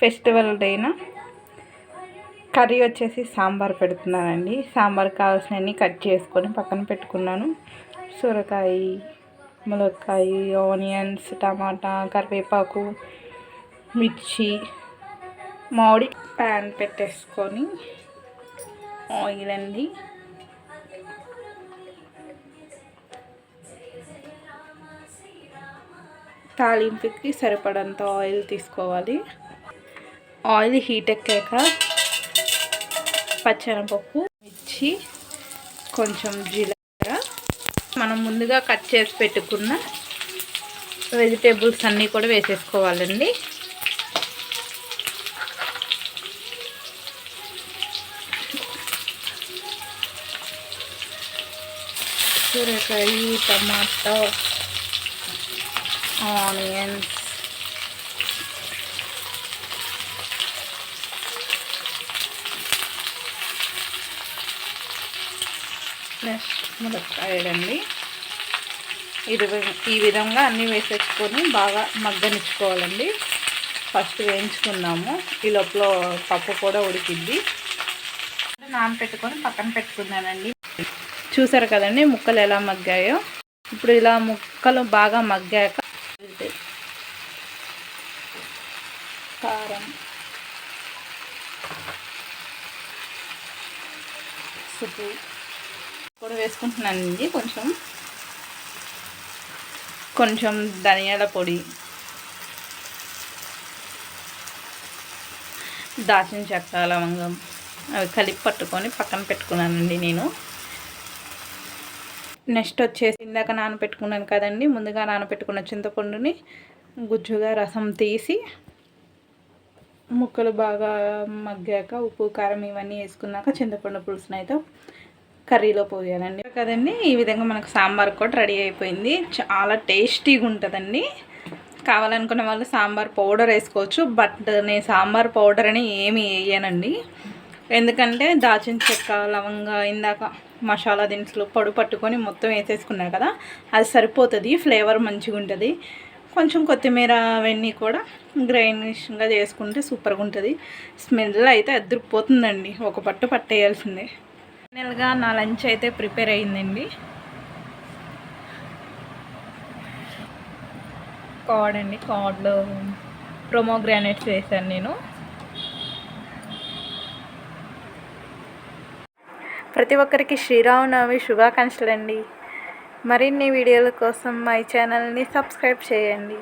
Festival డేన curry వచ్చేసి సాంబార్ పెడుతున్నానండి. సాంబార్ కావాల్సినవన్నీ కట్ చేసుకొని పక్కన పెట్టుకున్నాను. సొరకాయ ములక్కాయ ఆనియన్స్ టమాటా కరివేపాకు మిర్చి మామిడి ప్యాన్ పెట్టేసుకొని ఆయిల్ అండి. తాలింపుకి సరిపడంత ఆయిల్ తీసుకోవాలి. ఆయిల్ హీట్ ఎక్కాక పచ్చనపప్పు మిర్చి కొంచెం జీలకర్ర. మనం ముందుగా కట్ చేసి పెట్టుకున్న వెజిటేబుల్స్ అన్నీ కూడా వేసేసుకోవాలండి. సొరకాయ టమాటా ఆనియన్స్ నెక్స్ట్ ములక్కాయలండి ఇది ఈ విధంగా అన్నీ వేసేసుకొని బాగా మగ్గనిచ్చుకోవాలండి. ఫస్ట్ వేయించుకున్నాము. ఈ లోపల పప్పు కూడా ఉడికిద్ది. నానపెట్టుకొని పక్కన పెట్టుకున్నానండి. చూసారు కదండి ముక్కలు ఎలా మగ్గాయో? ఇప్పుడు ఇలా ముక్కలు బాగా మగ్గాక కారం సుపు పొడి వేసుకుంటున్నానండి కొంచెం. కొంచెం ధనియాల పొడి. దాచిన చెక్క లవంగం అవి కలిపి పట్టుకొని పక్కన పెట్టుకున్నానండి నేను. నెక్స్ట్ వచ్చేసి ఇందాక నానబెట్టుకున్నాను కదండి ముందుగా నానబెట్టుకున్న చింతపండుని గుజ్జుగా రసం తీసి ముక్కలు బాగా మగ్గాక ఉప్పు కారం ఇవన్నీ వేసుకున్నాక చింతపండు పులుసునైతే కర్రీలో పోయానండి. కదండి ఈ విధంగా మనకు సాంబార్ కూడా రెడీ అయిపోయింది. చాలా టేస్టీగా ఉంటుందండి. కావాలనుకున్న వాళ్ళు సాంబార్ పౌడర్ వేసుకోవచ్చు. బట్ నేను సాంబార్ పౌడర్ అని ఏమి వేయనండి. ఎందుకంటే దాచిన చెక్క లవంగా ఇందాక మసాలా దినుసులు పొడి పట్టుకొని మొత్తం వేసేసుకున్నా కదా అది సరిపోతుంది ఫ్లేవర్ మంచిగా ఉంటుంది. కొంచెం కొత్తిమీర అవన్నీ కూడా గ్రైండింగ్గా చేసుకుంటే సూపర్గా ఉంటుంది. స్మెల్ అయితే అద్దరిపోతుందండి ఒక పట్టు పట్టేయాల్సిందే. ఫైనల్గా నా లంచ్ అయితే ప్రిపేర్ అయిందండి. కార్డ్ అండి కార్డ్లో ప్రొమోగ్రానైట్స్ వేసాను నేను. ప్రతి ఒక్కరికి శ్రీరామనవమి శుభాకాంక్షలు అండి మరిన్ని వీడియోల కోసం మై ఛానల్ని సబ్స్క్రైబ్ చేయండి.